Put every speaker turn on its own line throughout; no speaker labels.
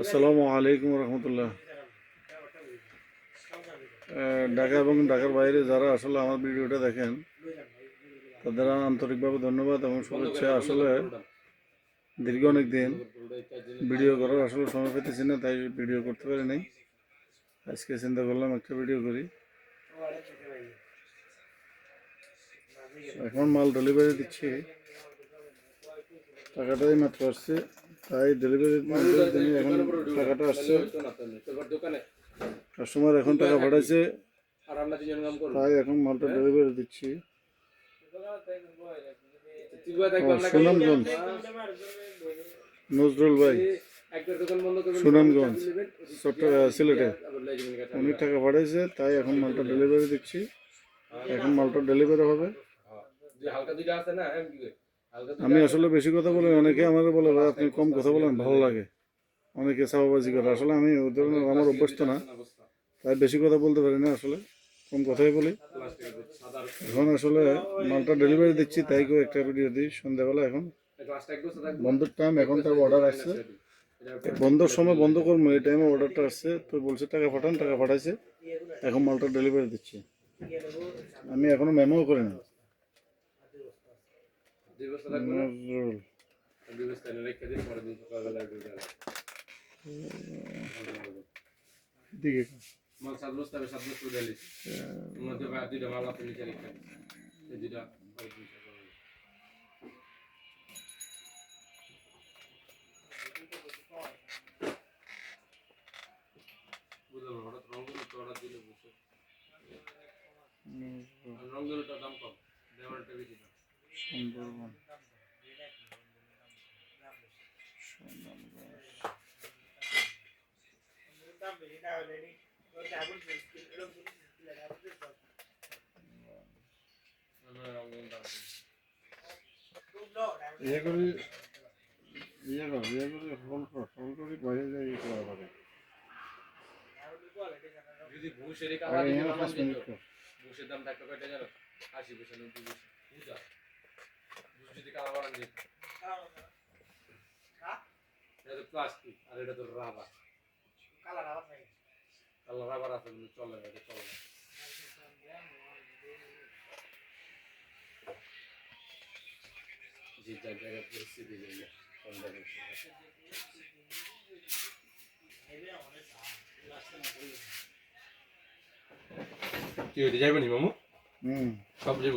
আসসালামু আলাইকুম রহমতুল্লাহ। ঢাকা এবং ঢাকার বাইরে যারা আসলে আমার ভিডিওটা দেখেন, তাদের আন্তরিকভাবে ধন্যবাদ এবং শুভেচ্ছা। আসলে দীর্ঘ অনেক দিন ভিডিও করার আসলে সময় পেতেছি না, তাই ভিডিও করতে পারি নাই। আজকে চিন্তা করলাম একটা ভিডিও করি। এখন মাল ডেলিভারি দিচ্ছি। টাকাটাই মাত্র আসছে। তাই ডেলিভারি এখন টাকাটা আসছে। কাস্টমার এখন টাকা পাঠাইছে। তাই এখন মালটা ডেলিভারি দিচ্ছি। ও,
আমরা
সুনামগঞ্জ। নজরুল ভাই। সুনামগঞ্জ সিলেটে। উনি টাকা পাঠাইছে তাই এখন মালটা ডেলিভারি দিচ্ছি। এখন মালটা ডেলিভারি হবে।
হালকা দুইটা আছে না
আমি আসলে বেশি কথা বলি অনেকে আমার বলে ভাই আপনি কম কথা বলেন ভালো লাগে। অনেকে চাপাবাজি করে। আসলে আমি ওই ধরনের আমার অভ্যস্ত না তাই বেশি কথা বলতে পারি না আসলে। কম কথাই বলি। এখন আসলে মালটা ডেলিভারি দিচ্ছি তাই করে একটা ভিডিও দিই। সন্ধ্যাবেলা এখন বন্ধের টাইম এখন তার অর্ডার আসছে। বন্ধর সময় বন্ধ করব এই টাইমে অর্ডারটা আসছে। তো বলছে টাকা পাঠান টাকা পাঠাইছে। এখন মালটা ডেলিভারি দিচ্ছি। আমি এখনও মেমোও করি না
দুই বস্তা থাকবে না
নজরুল দিকে।
মাল সাত বস্তা সাত বস্তা এর মধ্যে দুইটা মাল আপনি নিচে রেখে দুইটা না, রংগুলোটার দাম কম দেওয়ালটা বেশি দাম।
সুন্দরবন। ইয়ে করি ইয়ে কর ইয়ে করি ফোন কর ফোন করি বাইরে যাই ইয়ে করা পারে
যদি ঘুষের
আর
কালার দিতে
এখানে
আমার
পাঁচ মিনিট
দিত।
কর।
ঘুষের দাম থাকতো কয়টা জানো? আশি পয়সা নব্বই পয়সা। যদি কালা বানান যেত এটা তো প্লাস্টিক আর এটা তো রাবার কালা রাবার আছে কিন্তু চলে না এটা চলে না। যে জায়গায় পরিস্থিতি জায়গা কি হইতে যাইব নি মামু?
হুম।
সব যাব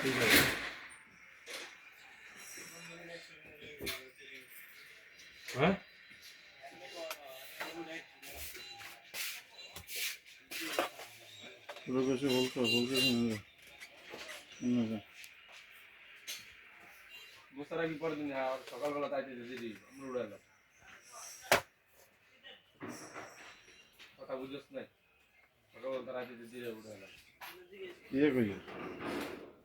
ঠিক আছে
হ্যাঁ
পুরো কাছে হোল কর হোল করে শুনে যা শুনে যা
বুঝতে রাখি পরের দিন আর সকালবেলা তাইতে দিদি আমরা উড়াইলাম কথা বুঝছ নাই? সকালবেলা তার দিদি দিদি উড়াইলাম
ইয়ে করি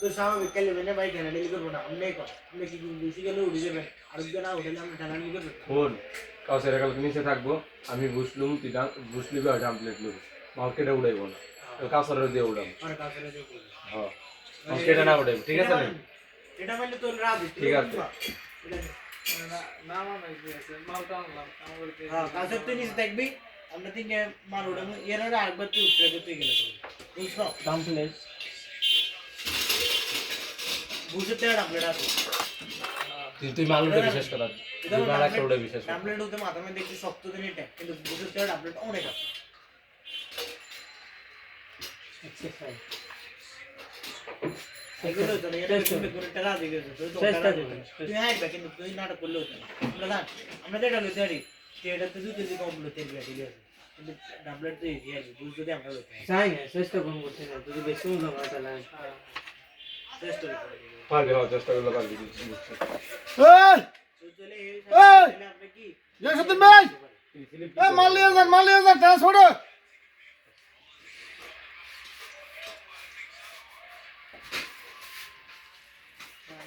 তো ঢালে ঢালে স্বাভাবিক কালে মানে ভাই ঢালে লিখে করব না আমরা কর আমরা কি বেশি গেলে উড়ে যাবে আর না উঠে আমরা ঢালে লিখে করব
ফোন। কাউসারে কালকে নিচে থাকব, আমি বুঝলুম তুই বুঝ আর ডাম্পলেট লিবি। মার্কেটে উড়াইবো না। কাউসারে দিয়ে উড়াবো।
আর দেখি
হ্যাঁ। মার্কেটে না উড়াইবো ঠিক আছে না?
এটা মানে তোর রাত
ঠিক আছে।
হ্যাঁ কাছে তুই নিচে দেখবি আমরা তিনটে মার ওটা এর আগে একবার তুই উঠে তুই গেলে বুঝছ?
ডাম্পলেট
বুঝতে দেড় আপলেট আছে।
তুই তুই মালুটা বিশেষ করা। করা।
মধ্যে শক্ত দিন এটা কিন্তু বুঝতে দেড় আপলেট অনেক আছে।
চেষ্টা না। যদি বেশি হয়
পারবি হ্যাঁ চেষ্টা করলে পারবি
এই!
তো চলে এই
এই!
তাহলে আমরা কি?
জয়সুদ্দিন ভাই! এ মাল নিয়ে যান মাল নিয়ে যান ট্রান্সপোর্ট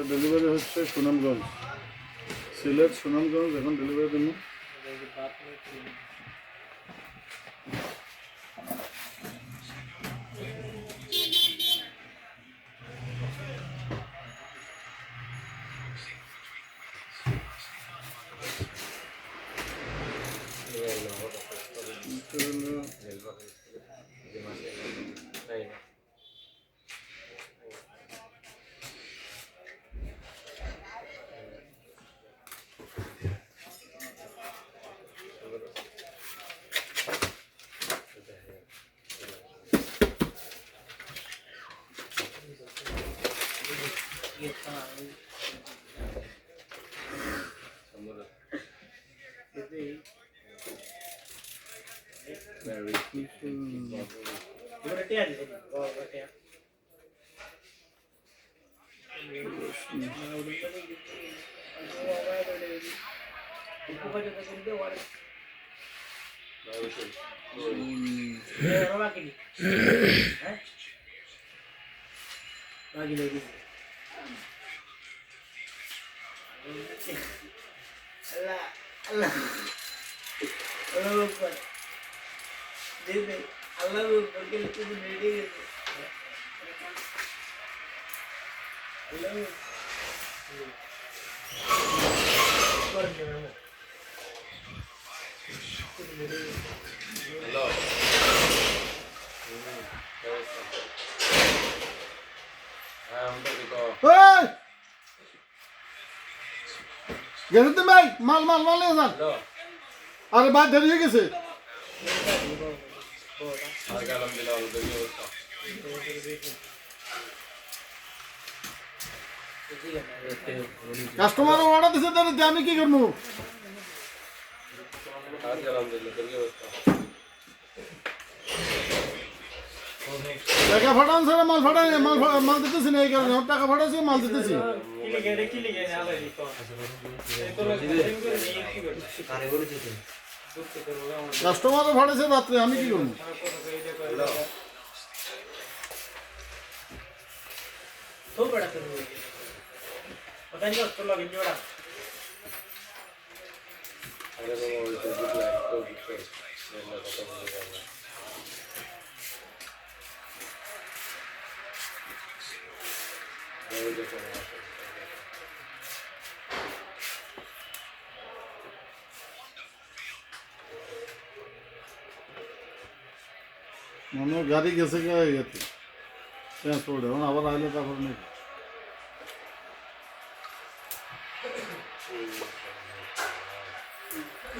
এটা ডেলিভারি হচ্ছে সুনামগঞ্জ। সিলেট সুনামগঞ্জ এখন ডেলিভারি দেবো।
ওটা টিয়া দিছে jangan
হ্যালো হ্যাঁ আমরা কি কো
এই! গেছেন ভাই মাল মাল মাল নিয়ে যান আরে বাদ দেরি হয়ে গেছে
হলো অবস্থা
কাস্টমার অর্ডার দিছে তাহলে আমি কি করব? টাকা ফাটান স্যার মাল ফাটান মাল মাল দিতেছি না এই কারণে টাকা ফাটাচ্ছি মাল দিতেছি।
কি লিখে রে কি লিখে না দিত এই তো লোক করে নিয়ে কি করবে
কারে করে দিতে
দুঃখ করবে আমার
কাস্টমারও ফাটাইছে রাত্রে আমি কি করবো
কত করে
হয় গাড়ি গেছে গা ইয়েতে। চেঞ্জ করে দেবেন আবার আসলে তারপর নেই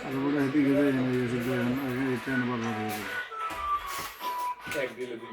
তারপরে হেঁটে গেলে এটা আনবার লাগে
এক দিলে দুই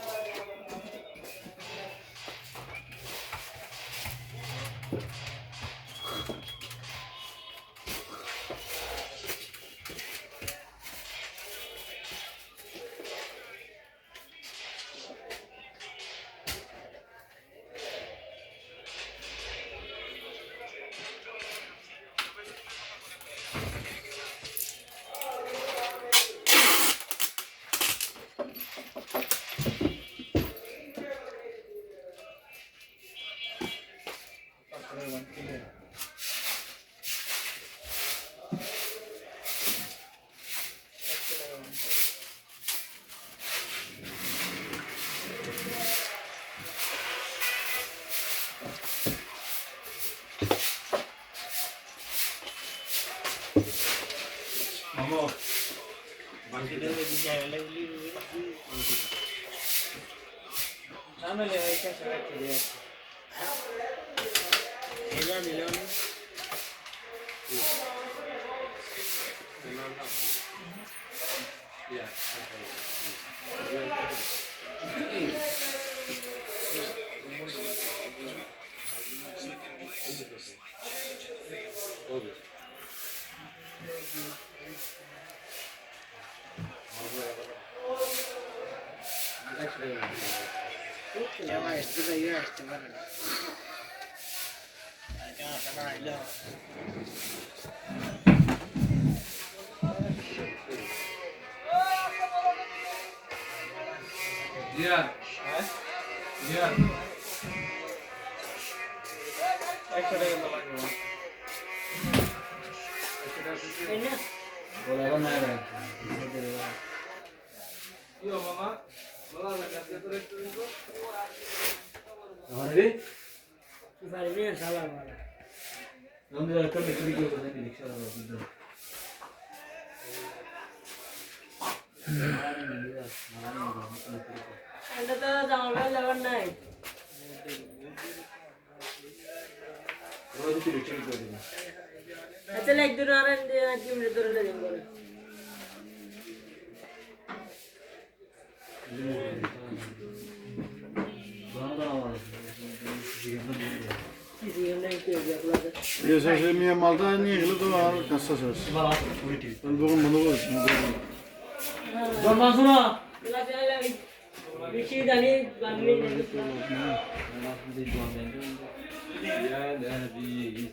পাখি
জামালের করে আবার বিয়ার
বিয়ার একশো টাকা
তো লাগবে
একশো টাকা বলে এখন
নাই ভাই কি মামা বলা লাগে আজকে তো রেস্টুরেন্ট
আমার রে কি ভাই রে সালাম আমরা কবে করি কি করে রিকশা দাও Thank you. লাইক দূর আর কি মিনিট ধরে দেবেন বলে কিছু নাই কি আপনাদের
এই শেষে নিয়ে মালটা নিয়ে গেলে তো আর কাজটা শেষ তাহলে দোকান বন্ধ করেছি
বেশি জানি বাংলি
يا نبي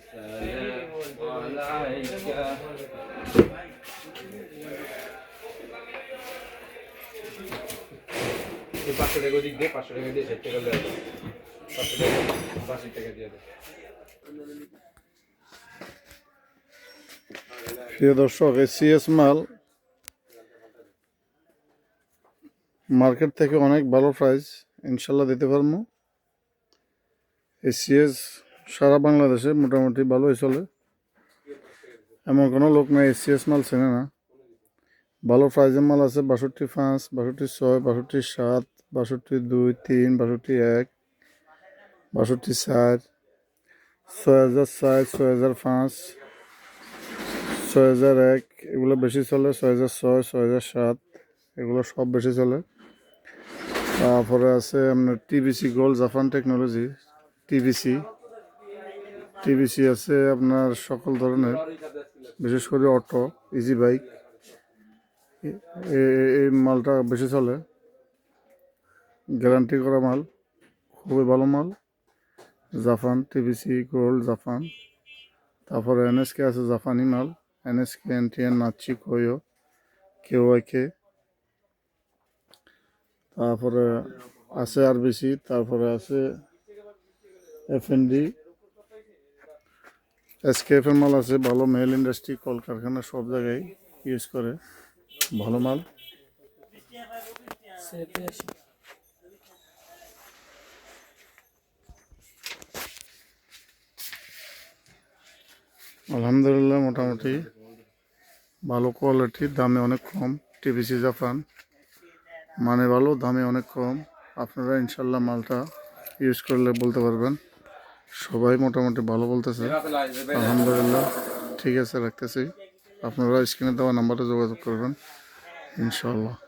السلام عليك এই পাঁচশো টাকা দিক দিয়ে পাঁচশো টাকা দিয়ে ষাট টাকা দেওয়া যাবে পাঁচশো টাকা পাঁচশো টাকা দিয়ে দেবে
প্রিয় দর্শক এই সিএস মাল মার্কেট থেকে অনেক ভালো প্রাইস ইনশাল্লাহ দিতে পারব। এই সিএস সারা বাংলাদেশে মোটামুটি ভালোই চলে। এমন কোনো লোক নাই সিএস মাল চেনে না। ভালো প্রাইজের মাল আছে বাষট্টি পাঁচ, বাষট্টি ছয়, বাষট্টি সাত, বাষট্টি দুই, তিন, বাষট্টি এক, বাষট্টি চার, ছয় হাজার চার, ছয় হাজার পাঁচ, ছয় হাজার এক, এগুলো বেশি চলে, ছয় হাজার ছয় ছয় হাজার সাত, এগুলো সব বেশি চলে। তারপরে আছে আপনার TVC gold Japan technology, TVC. TVC আছে আপনার সকল ধরনের, বিশেষ করে অটো ইজি বাইক এই মালটা বেশি চলে। গ্যারান্টি করা মাল, খুবই ভালো মাল। Japan TVC gold Japan. তারপরে এনএসকে আছে জাপানি মাল, এনএসকে, এনটিএন নাচি কয়ো কে তারপরে আছে আর আরবিসি তারপরে আছে এফ এন ডি এফএনডি এসকেএফের মাল আছে, ভালো মেল ইন্ডাস্ট্রি কলকারখানা সব জায়গায় ইউজ করে, ভালো মাল। আলহামদুলিল্লাহ, মোটামুটি ভালো কোয়ালিটি দামে অনেক কম টিভিসি জাপান মানে ভালো, দামে অনেক কম। আপনারা ইনশাল্লাহ মালটা ইউজ করলে বলতে পারবেন। সবাই মোটামুটি ভালো বলতেছে। আলহামদুলিল্লাহ। ঠিক আছে, রাখতেছি। আপনারা স্ক্রিনে দেওয়া নাম্বারে যোগাযোগ করবেন। ইনশাল্লাহ।